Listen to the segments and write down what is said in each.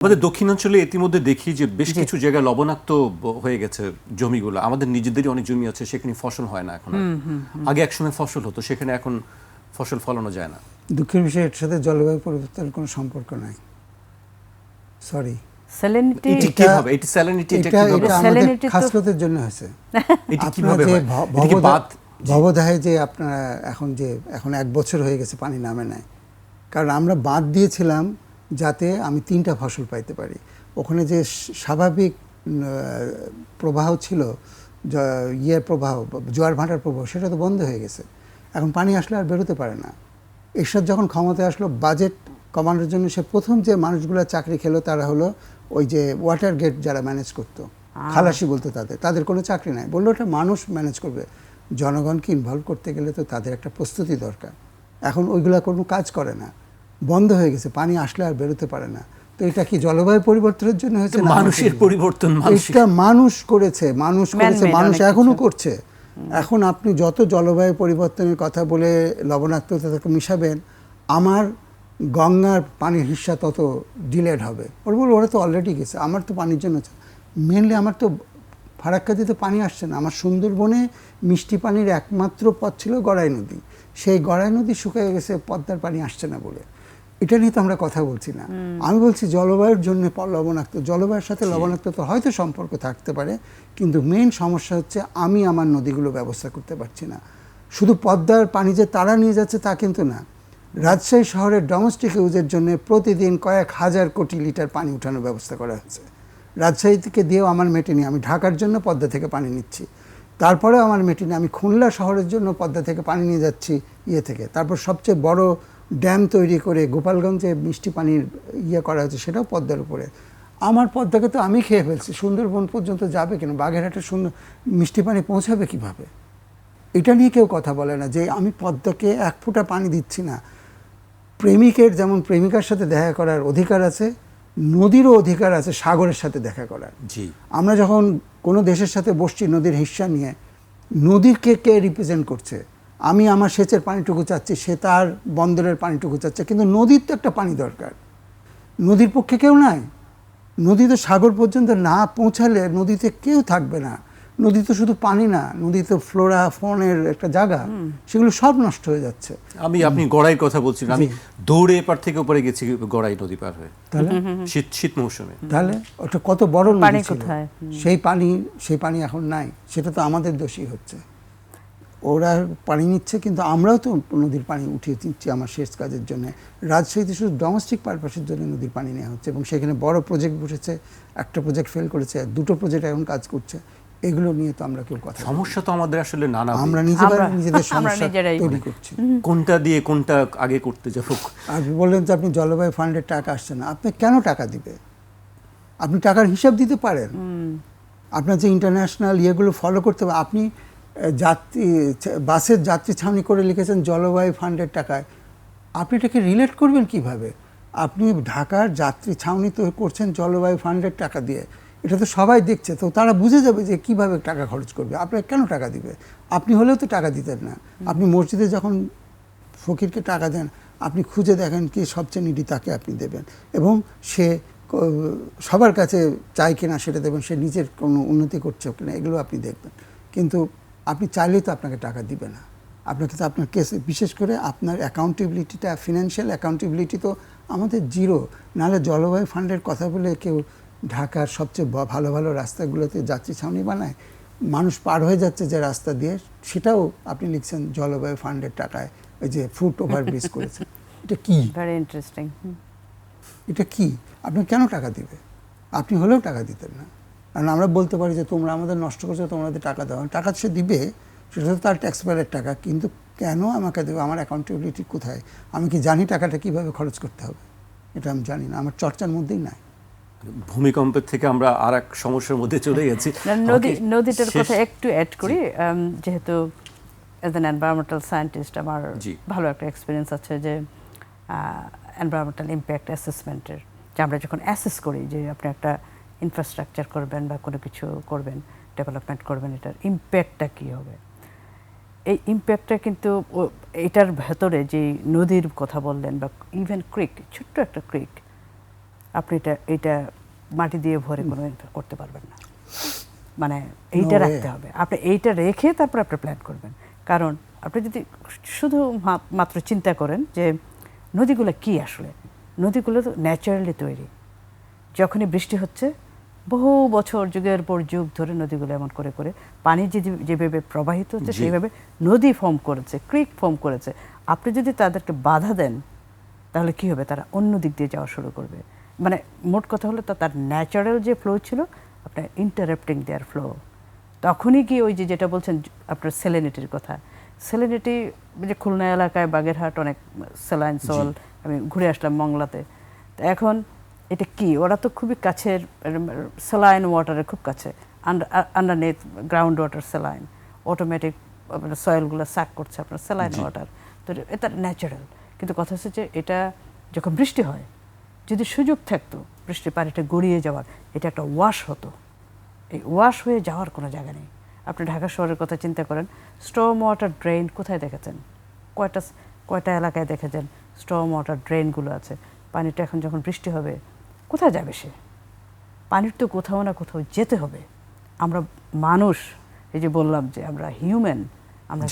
আমাদের দক্ষিণাঞ্চলে ইতিমধ্যে দেখি যে বেশ কিছু জায়গায় লবণাক্ত হয়ে গেছে জমিগুলো। আমাদের নিজেদেরই অনেক জমি আছে সেখানে ফসল হয় না এখন আগে একসময় ফসল হতো সেখানে এখন ফসল ফলানো যায় না। দুঃখের বিষয় এর সাথে জলবায়ু পরিবর্তনের কোনো সম্পর্ক নাই। সরি জন্য হয়েছে। হয়? ভবদাহে যে আপনারা এখন যে এখন এক বছর হয়ে গেছে পানি নামে নাই। কারণ আমরা বাঁধ দিয়েছিলাম যাতে আমি তিনটা ফসল পাইতে পারি। ওখানে যে স্বাভাবিক প্রবাহ ছিল ইয়ের প্রবাহ জোয়ার ভাটার প্রবাহ সেটা তো বন্ধ হয়ে গেছে। এখন পানি আসলে আর বেরোতে পারে না। এরশাদ যখন ক্ষমতায় আসলো বাজেট কমানোর জন্য সে প্রথম যে মানুষগুলো চাকরি খেলো তারা হলো ওই যে ওয়াটার গেট যারা ম্যানেজ করতো। খালাসি বলতো তাদের। তাদের কোনো চাকরি নাই। বলল ওটা মানুষ ম্যানেজ করবে। জনগণকে ইনভলভ করতে গেলে তো তাদের একটা প্রস্তুতি দরকার। এখন ওইগুলা কোনো কাজ করে না। বন্ধ হয়ে গেছে পানি আসলে আর বেরোতে পারে না। তো এটা কি জলবায়ু পরিবর্তনের জন্য হয়েছে মানুষের পরিবর্তন এটা মানুষ করেছে মানুষ করেছে মানুষ এখনও করছে। এখন আপনি যত জলবায়ু পরিবর্তনের কথা বলে লবণাক্ততাকে মিশাবেন আমার গঙ্গার পানির হিস্সা তত ডিলেড হবে। ওর বলব ওরা তো অলরেডি গেছে আমার তো পানির জন্য মেনলি আমার তো ফারাক্কা দিতে পানি আসছে না। আমার সুন্দরবনে মিষ্টি পানির একমাত্র পথ ছিল গড়াই নদী। সেই গড়াই নদী শুকিয়ে গেছে পদ্মার পানি আসছে না বলে। এটা নিয়ে তো আমরা কথা বলছি না। আমি বলছি জলবায়ুর জন্য লবণাক্ত জলবায়ুর সাথে লবণাক্ত তো হয়তো সম্পর্ক থাকতে পারে কিন্তু মেন সমস্যা হচ্ছে আমি আমার নদীগুলো ব্যবস্থা করতে পারছি না। শুধু পদ্মার পানি যে তারা নিয়ে যাচ্ছে তা কিন্তু না। রাজশাহী শহরের ডোমেস্টিক ইউজের জন্য প্রতিদিন কয়েক হাজার কোটি লিটার পানি উঠানোর ব্যবস্থা করা হচ্ছে। রাজশাহী থেকে দিয়েও আমার মেটেনি আমি ঢাকার জন্য পদ্মা থেকে পানি নিচ্ছি। তারপরেও আমার মেটেনি আমি খুলনা শহরের জন্য পদ্মা থেকে পানি নিয়ে যাচ্ছি ইয়ে থেকে। তারপর সবচেয়ে বড় ড্যাম তৈরি করে গোপালগঞ্জে মিষ্টি পানির ইয়ে করা হয়েছে সেটাও পদ্মার উপরে। আমার পদ্মাকে তো আমি খেয়ে ফেলছি সুন্দরবন পর্যন্ত যাবে কেন বাগেরহাটে সুন্দর মিষ্টি পানি পৌঁছাবে কীভাবে? এটা নিয়ে কেউ কথা বলে না যে আমি পদ্মাকে এক ফোঁটা পানি দিচ্ছি না। প্রেমিকের যেমন প্রেমিকার সাথে দেখা করার অধিকার আছে নদীরও অধিকার আছে সাগরের সাথে দেখা করার। জি। আমরা যখন কোনো দেশের সাথে বসছি নদীর হিস্সা নিয়ে নদীকে কে রিপ্রেজেন্ট করছে? আমি আমার সেচের পানিটুকু চাচ্ছি সে তার বন্দরের পানিটুকু চাচ্ছে কিন্তু নদীর তো একটা পানি দরকার। নদীর পক্ষে কেউ নাই। নদী তো সাগর পর্যন্ত না পৌঁছালে নদীতে কেউ থাকবে না। নদী তো শুধু পানি না নদী তো ফ্লোরা ফোনের একটা জায়গা সেগুলো সব নষ্ট হয়ে যাচ্ছে। আমি আপনি গড়াইয়ের কথা বলছিলেন। আমি দৌড়ে এপার থেকে উপরে গেছি গড়াই নদী পার হয়ে। তাহলে? শীত শীত মৌসুমে। তাহলে? ওটা কত বড় নদী ছিল? সেই পানি সেই পানি এখন নাই। সেটা তো আমাদের দোষী হচ্ছে। ওরা পানি নিচ্ছে কিন্তু আমরাও তো নদীর পানি উঠিয়ে দিচ্ছি আমার শেষ কাজের জন্য। রাজশাহীতে শুধু ডোমেস্টিক পারপাসের জন্য নদীর পানি নেওয়া হচ্ছে এবং সেখানে বড় প্রজেক্ট বসেছে একটা প্রজেক্ট ফেল করেছে দুটো প্রজেক্ট এখন কাজ করছে। এগুলো নিয়ে তো আমরা কেউ কথা সমস্যা তো আমাদের আসলে নানা আমরা নিজেরা নিজেদের সমস্যা তৈরি করছি। কোনটা দিয়ে কোনটা আগে করতে যাব? আপনি বললেন যে আপনি জলবায়ু ফান্ডের টাকা আসছে না। আপনি কেন টাকা দিবে? আপনি টাকার হিসাব দিতে পারেন। আপনার যে ইন্টারন্যাশনাল ইয়েগুলো ফলো করতে হবে। আপনি যাত্রী বাসের যাত্রী ছাউনি করে লিখেছেন জলবায়ু ফান্ডের টাকায়। আপনি এটাকে রিলেট করবেন কীভাবে? আপনি ঢাকার যাত্রী ছাউনি তো করছেন জলবায়ু ফান্ডের টাকা দিয়ে। এটা তো সবাই দেখছে তো তারা বুঝে যাবে যে কীভাবে টাকা খরচ করবে। আপনাকে কেন টাকা দিবে? আপনি হলেও তো টাকা দিতেন না। আপনি মসজিদে যখন ফকিরকে টাকা দেন আপনি খুঁজে দেখেন কি সবচেয়ে নিডি তাকে আপনি দেবেন। এবং সে সবার কাছে চাই কিনা সেটা দেবেন সে নিজের কোনো উন্নতি করছে কিনা এগুলো আপনি দেখবেন। কিন্তু আপনি চাইলেই তো আপনাকে টাকা দিবে না। আপনাকে তো আপনার কেস বিশেষ করে আপনার অ্যাকাউন্টেবিলিটিটা ফিনান্সিয়াল অ্যাকাউন্টেবিলিটি তো আমাদের জিরো নাহলে জলবায়ু ফান্ডের কথা বলে কেউ ঢাকার সবচেয়ে ভালো ভালো রাস্তাগুলোতে যাত্রী ছাউনি বানায়। মানুষ পার হয়ে যাচ্ছে যে রাস্তা দিয়ে সেটাও আপনি লিখছেন জলবায়ু ফান্ডের টাকায় ওই যে ফুট ওভার ব্রিজ করেছেন এটা কি? ভেরি ইন্টারেস্টিং এটা কি? আপনি কেন টাকা দিবে? আপনি হলেও টাকা দিতেন না। কারণ আমরা বলতে পারি যে তোমরা আমাদের নষ্ট করছ তোমাদের টাকা দাও। টাকা সে দিবে সেটা তো তার ট্যাক্স পেয়ারের টাকা। কিন্তু কেন আমাকে দেবে? আমার অ্যাকাউন্টেবিলিটি কোথায়? আমি কি জানি টাকাটা কীভাবে খরচ করতে হবে? এটা আমি জানি না। আমার চর্চার মধ্যেই নাই। ভূমিকম্পের থেকে আমরা আর এক সমস্যার মধ্যে চলে গেছি। নদী নদীটার কথা একটু অ্যাড করি। যেহেতু অ্যাজ অ্যান এনভায়রনমেন্টাল সায়েন্টিস্ট আমার। ভালো একটা এক্সপিরিয়েন্স আছে যে এনভায়রনমেন্টাল ইম্প্যাক্ট অ্যাসেসমেন্টের যে আমরা যখন অ্যাসেস করি যে আপনি একটা ইনফ্রাস্ট্রাকচার করবেন বা কোনো কিছু করবেন ডেভেলপমেন্ট করবেন এটার ইম্প্যাক্টটা কী হবে? এই ইম্প্যাক্টটা কিন্তু এটার ভেতরে যে নদীর কথা বললেন বা ইভেন ক্রিক ছোট্ট একটা ক্রিক আপনি এটা এটা মাটি দিয়ে ভরে কোনো করতে পারবেন না। মানে এইটা রাখতে হবে। আপনি এইটা রেখে তারপর আপনি প্ল্যান করবেন। কারণ আপনি যদি শুধু মাত্র চিন্তা করেন যে নদীগুলো কি আসলে? নদীগুলো তো ন্যাচারালি তৈরি। যখনই বৃষ্টি হচ্ছে বহু বছর যুগের পর যুগ ধরে নদীগুলো এমন করে করে পানি যে যেভাবে প্রবাহিত হচ্ছে। সেইভাবে নদী ফর্ম করেছে ক্রিক ফর্ম করেছে। আপনি যদি তাদেরকে বাধা দেন তাহলে কি হবে? তারা অন্য দিক দিয়ে যাওয়া শুরু করবে। মানে মোট কথা হলো তা তার ন্যাচারাল যে ফ্লো ছিল আপনার ইন্টারাপ্টিং দেয়ার ফ্লো তখনই কি ওই যে যেটা বলছেন আপনার সেলেনিটির কথা। সেলেনিটি যে খুলনা এলাকায় বাগেরহাট অনেক সেলাইন সল আমি ঘুরে আসলাম মংলাতে। তো এখন এটা কি? ওরা তো খুবই কাছের সেলাইন ওয়াটারের খুব কাছে underneath ground water saline automatic সয়েলগুলো suck করছে আপনার সেলাইন ওয়াটার তো এটা ন্যাচারাল কিন্তু কথা হচ্ছে যে এটা যখন বৃষ্টি হয় যদি সুযোগ থাকতো বৃষ্টির পানিটা গড়িয়ে যাওয়ার এটা একটা ওয়াশ হতো। এই ওয়াশ হয়ে যাওয়ার কোনো জায়গা নেই। আপনি ঢাকা শহরের কথা চিন্তা করেন স্টর্ম ওয়াটার ড্রেন কোথায় দেখেছেন? কয়টা কয়টা এলাকায় দেখেছেন? স্টর্ম ওয়াটার ড্রেনগুলো আছে। পানিটা এখন যখন বৃষ্টি হবে কোথায় যাবে সে? পানির তো কোথাও না কোথাও যেতে হবে। আমরা মানুষ এই যে বললাম যে আমরা হিউম্যান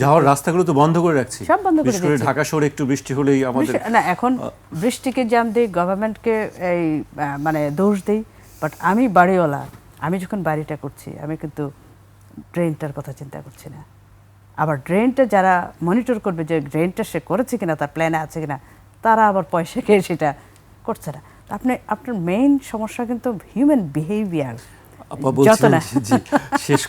যাওয়ার রাস্তাগুলো তো বন্ধ করে রাখছি। সব বন্ধ করে দিয়েছি। ঢাকা শহরে একটু বৃষ্টি হলেই আমাদের না এখন বৃষ্টিকে জাম দিই গভর্নমেন্টকে এই মানে দোষ দিই বাট আমি বাড়িওয়ালা আমি যখন বাড়িটা করছি আমি কিন্তু ড্রেনটার কথা চিন্তা করছি না। আবার ড্রেনটা যারা মনিটর করবে যে ড্রেনটা সে করেছে কিনা তার প্ল্যানে আছে কিনা তারা আবার পয়সা খেয়ে সেটা করছে না। আপনি আপনার মেইন সমস্যা কিন্তু হিউম্যান বিহেভিয়ার যত না। শেষ